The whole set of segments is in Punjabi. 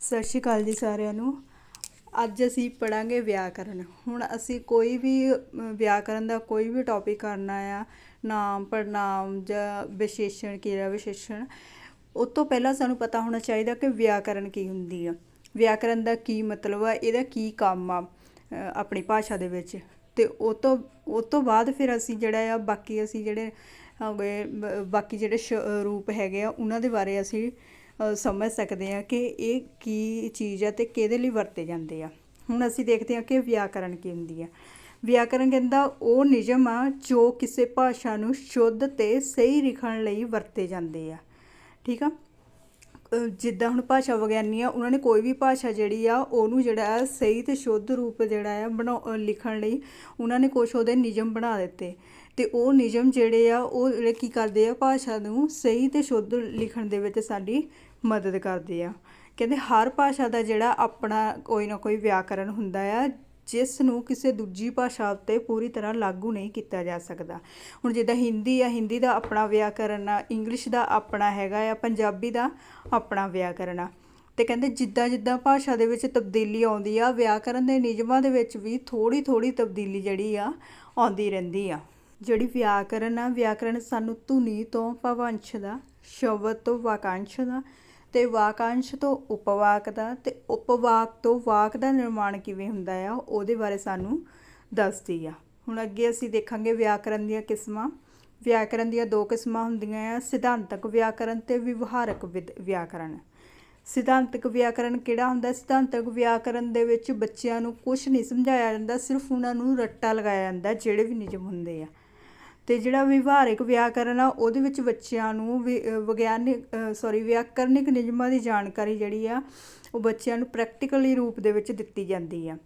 ਸਤਿ ਸ਼੍ਰੀ ਅਕਾਲ ਜੀ ਸਾਰਿਆਂ ਨੂੰ। ਅੱਜ ਅਸੀਂ ਪੜਾਂਗੇ ਵਿਆਕਰਨ। ਹੁਣ ਅਸੀਂ ਕੋਈ ਵੀ ਵਿਆਕਰਨ ਦਾ ਕੋਈ ਵੀ ਟੌਪਿਕ ਕਰਨਾ ਆ, ਨਾਮ ਪੜਨਾਮ ਜਾਂ ਵਿਸ਼ੇਸ਼ਣ ਕਿਰਿਆ ਵਿਸ਼ੇਸ਼ਣ, ਉਸ ਤੋਂ ਪਹਿਲਾਂ ਸਾਨੂੰ ਪਤਾ ਹੋਣਾ ਚਾਹੀਦਾ ਕਿ ਵਿਆਕਰਨ ਕੀ ਹੁੰਦੀ ਆ। ਵਿਆਕਰਨ ਦਾ ਕੀ ਮਤਲਬ ਆ, ਇਹਦਾ ਕੀ ਕੰਮ ਆ ਆਪਣੀ ਭਾਸ਼ਾ ਦੇ ਵਿੱਚ। ਤੇ ਉਹ ਤੋਂ ਉਹ ਤੋਂ ਬਾਅਦ ਫਿਰ ਅਸੀਂ ਜਿਹੜਾ ਆ, ਬਾਕੀ ਅਸੀਂ ਜਿਹੜੇ ਹੋ ਗਏ ਬਾਕੀ ਜਿਹੜੇ ਸ਼, ਰੂਪ ਹੈਗੇ ਆ, ਉਹਨਾਂ ਦੇ ਬਾਰੇ ਅਸੀਂ ਸਮਝ ਸਕਦੇ ਹਾਂ ਕਿ ਇਹ ਕੀ ਚੀਜ਼ ਆ ਤੇ ਕਿਹਦੇ ਲਈ ਵਰਤੇ ਜਾਂਦੇ ਆ। ਹੁਣ ਅਸੀਂ ਦੇਖਦੇ ਹਾਂ ਕਿ ਵਿਆਕਰਨ ਕੀ ਹੁੰਦੀ ਆ। ਵਿਆਕਰਨ ਕਹਿੰਦਾ ਉਹ ਨਿਯਮ ਆ ਜੋ ਕਿਸੇ ਭਾਸ਼ਾ ਨੂੰ ਸ਼ੁੱਧ ਤੇ ਸਹੀ ਲਿਖਣ ਲਈ ਵਰਤੇ ਜਾਂਦੇ ਆ। ਠੀਕ ਆ? ਜਿੱਦਾਂ ਹੁਣ ਭਾਸ਼ਾ ਵਿਗਿਆਨੀ ਆ, ਉਹਨਾਂ ਨੇ ਕੋਈ ਵੀ ਭਾਸ਼ਾ ਜਿਹੜੀ ਆ, ਉਹਨੂੰ ਜਿਹੜਾ ਆ ਸਹੀ ਤੇ ਸ਼ੁੱਧ ਰੂਪ ਜਿਹੜਾ ਆ ਬਣਾ ਲਿਖਣ ਲਈ ਉਹਨਾਂ ਨੇ ਕੁਛ ਉਹਦੇ ਨਿਯਮ ਬਣਾ ਦਿੱਤੇ। ਤੇ ਉਹ ਨਿਯਮ ਜਿਹੜੇ ਆ, ਉਹ ਜਿਹੜੇ ਕੀ ਕਰਦੇ ਆ, ਭਾਸ਼ਾ ਨੂੰ ਸਹੀ ਤੇ ਸ਼ੁੱਧ ਲਿਖਣ ਦੇ ਵਿੱਚ ਸਾਡੀ ਮਦਦ ਕਰਦੇ ਆ। ਕਹਿੰਦੇ ਹਰ ਭਾਸ਼ਾ ਦਾ ਜਿਹੜਾ ਆਪਣਾ ਕੋਈ ਨਾ ਕੋਈ ਵਿਆਕਰਨ ਹੁੰਦਾ ਆ, ਜਿਸ ਨੂੰ ਕਿਸੇ ਦੂਜੀ ਭਾਸ਼ਾ ਉੱਤੇ ਪੂਰੀ ਤਰ੍ਹਾਂ ਲਾਗੂ ਨਹੀਂ ਕੀਤਾ ਜਾ ਸਕਦਾ। ਹੁਣ ਜਿੱਦਾਂ ਹਿੰਦੀ ਆ, ਹਿੰਦੀ ਦਾ ਆਪਣਾ ਵਿਆਕਰਨ ਆ, ਇੰਗਲਿਸ਼ ਦਾ ਆਪਣਾ ਹੈਗਾ ਆ, ਪੰਜਾਬੀ ਦਾ ਆਪਣਾ ਵਿਆਕਰਨ ਆ। ਤੇ ਕਹਿੰਦੇ ਜਿੱਦਾਂ ਜਿੱਦਾਂ ਭਾਸ਼ਾ ਦੇ ਵਿੱਚ ਤਬਦੀਲੀ ਆਉਂਦੀ ਆ, ਵਿਆਕਰਨ ਦੇ ਨਿਯਮਾਂ ਦੇ ਵਿੱਚ ਵੀ ਥੋੜੀ ਥੋੜੀ ਤਬਦੀਲੀ ਜਿਹੜੀ ਆ, ਆਉਂਦੀ ਰਹਿੰਦੀ ਆ। ਜਿਹੜੀ ਵਿਆਕਰਨ ਆ, ਵਿਆਕਰਨ ਸਾਨੂੰ ਧੁਨੀ ਤੋਂ ਭਵੰਸ਼ ਦਾ, ਸ਼ਬਦ ਤੋਂ ਵਾਕਾਂਸ਼ ਦਾ ਅਤੇ ਵਾਕਾਂਸ਼ ਤੋਂ ਉਪਵਾਕ ਦਾ ਅਤੇ ਉਪਵਾਕ ਤੋਂ ਵਾਕ ਦਾ ਨਿਰਮਾਣ ਕਿਵੇਂ ਹੁੰਦਾ ਆ, ਉਹਦੇ ਬਾਰੇ ਸਾਨੂੰ ਦੱਸਦੀ ਆ। ਹੁਣ ਅੱਗੇ ਅਸੀਂ ਦੇਖਾਂਗੇ ਵਿਆਕਰਨ ਦੀਆਂ ਕਿਸਮਾਂ। ਵਿਆਕਰਨ ਦੀਆਂ ਦੋ ਕਿਸਮਾਂ ਹੁੰਦੀਆਂ ਆ, ਸਿਧਾਂਤਕ ਵਿਆਕਰਨ ਤੇ ਵਿਵਹਾਰਕ ਵਿਦ- ਵਿਆਕਰਨ। ਸਿਧਾਂਤਕ ਵਿਆਕਰਨ ਕਿਹੜਾ ਹੁੰਦਾ? ਸਿਧਾਂਤਕ ਵਿਆਕਰਨ ਦੇ ਵਿੱਚ ਬੱਚਿਆਂ ਨੂੰ ਕੁਝ ਨਹੀਂ ਸਮਝਾਇਆ ਜਾਂਦਾ, ਸਿਰਫ ਉਹਨਾਂ ਨੂੰ ਰੱਟਾ ਲਗਾਇਆ ਜਾਂਦਾ, ਜਿਹੜੇ ਵੀ ਨਿਯਮ ਹੁੰਦੇ ਆ। ਅਤੇ ਜਿਹੜਾ ਵਿਵਹਾਰਿਕ ਵਿਆਕਰਨ ਆ, ਉਹਦੇ ਵਿੱਚ ਬੱਚਿਆਂ ਨੂੰ ਵਿ- ਵਿਗਿਆਨਿਕ ਸੋਰੀ ਵਿਆਕਰਨਿਕ ਨਿਯਮਾਂ ਦੀ ਜਾਣਕਾਰੀ ਜਿਹੜੀ ਆ, ਉਹ ਬੱਚਿਆਂ ਨੂੰ ਪ੍ਰੈਕਟੀਕਲੀ ਰੂਪ ਦੇ ਵਿੱਚ ਦਿੱਤੀ ਜਾਂਦੀ ਆ।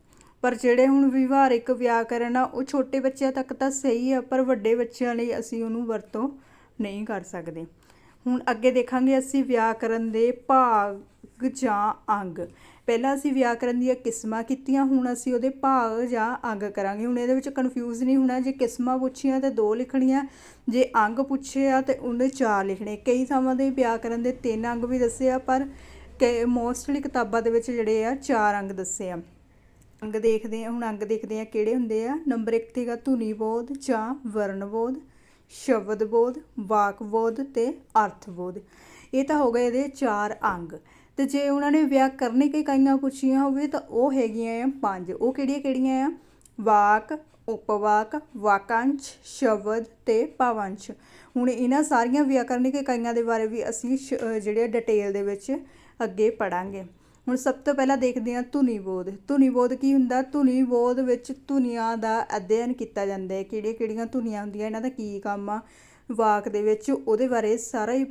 ਪਰ ਜਿਹੜੇ ਹੁਣ ਵਿਵਹਾਰਿਕ ਵਿਆਕਰਨ ਆ, ਉਹ ਛੋਟੇ ਬੱਚਿਆਂ ਤੱਕ ਤਾਂ ਸਹੀ ਆ, ਪਰ ਵੱਡੇ ਬੱਚਿਆਂ ਲਈ ਅਸੀਂ ਉਹਨੂੰ ਵਰਤੋਂ ਨਹੀਂ ਕਰ ਸਕਦੇ। ਹੁਣ ਅੱਗੇ ਦੇਖਾਂਗੇ ਅਸੀਂ ਵਿਆਕਰਨ ਦੇ ਭਾਗ ਜਾਂ ਅੰਗ। ਪਹਿਲਾਂ ਅਸੀਂ ਵਿਆਕਰਨ ਦੀਆਂ ਕਿਸਮਾਂ ਕੀਤੀਆਂ, ਹੁਣ ਅਸੀਂ ਉਹਦੇ ਭਾਗ ਜਾਂ ਅੰਗ ਕਰਾਂਗੇ। ਹੁਣ ਇਹਦੇ ਵਿੱਚ ਕਨਫਿਊਜ਼ ਨਹੀਂ ਹੋਣਾ, ਜੇ ਕਿਸਮਾਂ ਪੁੱਛੀਆਂ ਤਾਂ ਦੋ ਲਿਖਣੀਆਂ, ਜੇ ਅੰਗ ਪੁੱਛੇ ਆ ਤੇ ਉਹਨੇ ਚਾਰ ਲਿਖਣੇ। ਕਈ ਥਾਵਾਂ ਦੇ ਵਿਆਕਰਨ ਦੇ ਤਿੰਨ ਅੰਗ ਵੀ ਦੱਸੇ ਆ, ਪਰ ਕਿ ਮੋਸਟਲੀ ਕਿਤਾਬਾਂ ਦੇ ਵਿੱਚ ਜਿਹੜੇ ਆ, ਚਾਰ ਅੰਗ ਦੱਸੇ ਆ। ਅੰਗ ਦੇਖਦੇ ਆ, ਹੁਣ ਅੰਗ ਦੇਖਦੇ ਆ ਕਿਹੜੇ ਹੁੰਦੇ ਆ? ਨੰਬਰ 1 ਤੇਗਾ ਧੁਨੀ ਬੋਧ ਜਾਂ ਵਰਨ ਬੋਧ, ਸ਼ਬਦ ਬੋਧ, ਵਾਕ ਬੋਧ ਤੇ ਅਰਥ ਬੋਧ। ਇਹ ਤਾਂ ਹੋ ਗਏ ਇਹਦੇ ਚਾਰ ਅੰਗ। ਤੇ ਜੇ ਉਹਨਾਂ ਨੇ ਵਿਆਕਰਨਿਕ ਇਕਾਈਆਂ ਪੁੱਛੀਆਂ ਹੋਵੇ ਤਾਂ ਉਹ ਹੈਗੀਆਂ ਆ ਪੰਜ। ਉਹ ਕਿਹੜੀਆਂ ਕਿਹੜੀਆਂ ਆ? ਵਾਕ ਉਪਵਾਕ ਵਾਕਾਂਸ਼ ਸ਼ਬਦ ਤੇ ਭਾਵਾਂਸ਼ ਹੁਣ ਇਹਨਾਂ ਸਾਰੀਆਂ ਵਿਆਕਰਨਿਕ ਇਕਾਈਆਂ ਦੇ ਬਾਰੇ ਵੀ ਅਸੀਂ ਸ਼- ਅ, ਜਿਹੜੇ ਡਿਟੇਲ ਦੇ ਵਿੱਚ ਅੱਗੇ ਪੜਾਂਗੇ। ਹੁਣ ਸਭ ਤੋਂ ਪਹਿਲਾਂ ਦੇਖਦੇ ਹਾਂ ਧੁਨੀ ਬੋਧ। ਧੁਨੀ ਬੋਧ ਕੀ ਹੁੰਦਾ? ਧੁਨੀ ਬੋਧ ਵਿੱਚ ਧੁਨੀਆਂ ਦਾ ਅਧਿਐਨ ਕੀਤਾ ਜਾਂਦਾ ਹੈ। ਕਿਹੜੀਆਂ ਕਿਹੜੀਆਂ ਧੁਨੀਆਂ ਹੁੰਦੀਆਂ? ਇਹਨਾਂ ਦਾ ਕੀ ਕੰਮ ਆ? ਵਾਕ ਦੇ ਵਿੱਚ ਉਹਦੇ ਬਾਰੇ ਸਾਰਾ ਹੀ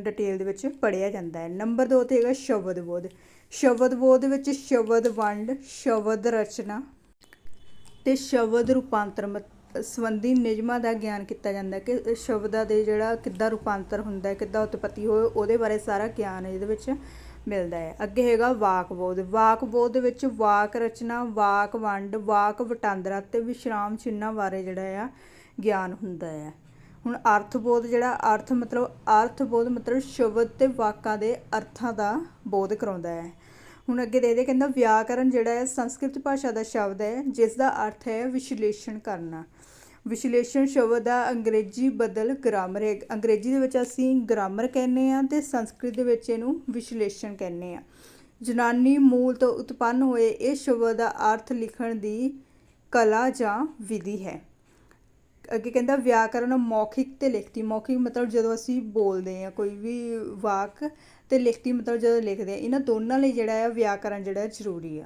ਡਿਟੇਲ ਦੇ ਵਿੱਚ ਪੜਿਆ ਜਾਂਦਾ ਹੈ। ਨੰਬਰ 2 ਤੇ ਹੈਗਾ ਸ਼ਬਦ ਬੋਧ। ਸ਼ਬਦ ਬੋਧ ਵਿੱਚ ਸ਼ਬਦ ਵੰਡ, ਸ਼ਬਦ ਰਚਨਾ ਤੇ ਸ਼ਬਦ ਰੂਪਾਂਤਰ ਮਤ- ਸੰਬੰਧੀ ਨਿਯਮਾਂ ਦਾ ਗਿਆਨ ਕੀਤਾ ਜਾਂਦਾ ਕਿ ਸ਼ਬਦਾਂ ਦੇ ਜਿਹੜਾ ਕਿੱਦਾਂ ਰੂਪਾਂਤਰ ਹੁੰਦਾ ਹੈ, ਕਿੱਦਾਂ ਉਤਪਤੀ ਹੋਏ, ਉਹਦੇ ਬਾਰੇ ਸਾਰਾ ਗਿਆਨ ਇਹਦੇ ਵਿੱਚ ਮਿਲਦਾ ਹੈ। ਅੱਗੇ ਹੈਗਾ ਵਾਕ ਬੋਧ। ਵਾਕ ਬੋਧ ਦੇ ਵਿੱਚ ਵਾਕ ਰਚਨਾ, ਵਾਕ ਵੰਡ, ਵਾਕ ਵਟਾਂਦਰਾ ਤੇ ਵਿਸ਼ਰਾਮ ਚਿੰਨ੍ਹਾਂ ਬਾਰੇ ਜਿਹੜਾ ਆ, ਗਿਆਨ ਹੁੰਦਾ ਹੈ। ਹੁਣ ਅਰਥ ਬੋਧ ਜਿਹੜਾ ਅਰਥ ਮਤਲਬ ਅਰਥ ਬੋਧ ਮਤਲਬ ਸ਼ਬਦ ਤੇ ਵਾਕਾਂ ਦੇ ਅਰਥਾਂ ਦਾ ਬੋਧ ਕਰਾਉਂਦਾ ਹੈ। ਹੁਣ ਅੱਗੇ ਦੇ ਦੇ ਕਹਿੰਦਾ ਵਿਆਕਰਨ ਜਿਹੜਾ ਹੈ, ਸੰਸਕ੍ਰਿਤ ਭਾਸ਼ਾ ਦਾ ਸ਼ਬਦ ਹੈ, ਜਿਸ ਦਾ ਅਰਥ ਹੈ ਵਿਸ਼ਲੇਸ਼ਣ ਕਰਨਾ। ਵਿਸ਼ਲੇਸ਼ਣ ਸ਼ਬਦ ਦਾ ਅੰਗਰੇਜ਼ੀ ਬਦਲ ਗ੍ਰਾਮਰ ਹੈ। ਅੰਗਰੇਜ਼ੀ ਦੇ ਵਿੱਚ ਅਸੀਂ ਗ੍ਰਾਮਰ ਕਹਿੰਦੇ ਆ ਤੇ ਸੰਸਕ੍ਰਿਤ ਦੇ ਵਿੱਚ ਇਹਨੂੰ ਵਿਸ਼ਲੇਸ਼ਣ ਕਹਿੰਦੇ ਆ ਜਨਾਨੀ ਮੂਲ ਤੋਂ ਉਤਪੰਨ ਹੋਏ ਇਹ ਸ਼ਬਦ ਦਾ ਅਰਥ ਲਿਖਣ ਦੀ ਕਲਾ ਜਾਂ ਵਿਧੀ ਹੈ। ਅੱਗੇ ਕਹਿੰਦਾ ਵਿਆਕਰਨ ਮੌਖਿਕ ਤੇ ਲਿਖਤੀ, ਮੌਖਿਕ ਮਤਲਬ ਜਦੋਂ ਅਸੀਂ ਬੋਲਦੇ ਆ ਕੋਈ ਵੀ ਵਾਕ ਤੇ ਲਿਖਤੀ ਮਤਲਬ ਜਦੋਂ ਲਿਖਦੇ ਆ ਇਹਨਾਂ ਦੋਨਾਂ ਲਈ ਜਿਹੜਾ ਆ ਵਿਆਕਰਨ ਜਿਹੜਾ ਜ਼ਰੂਰੀ ਆ।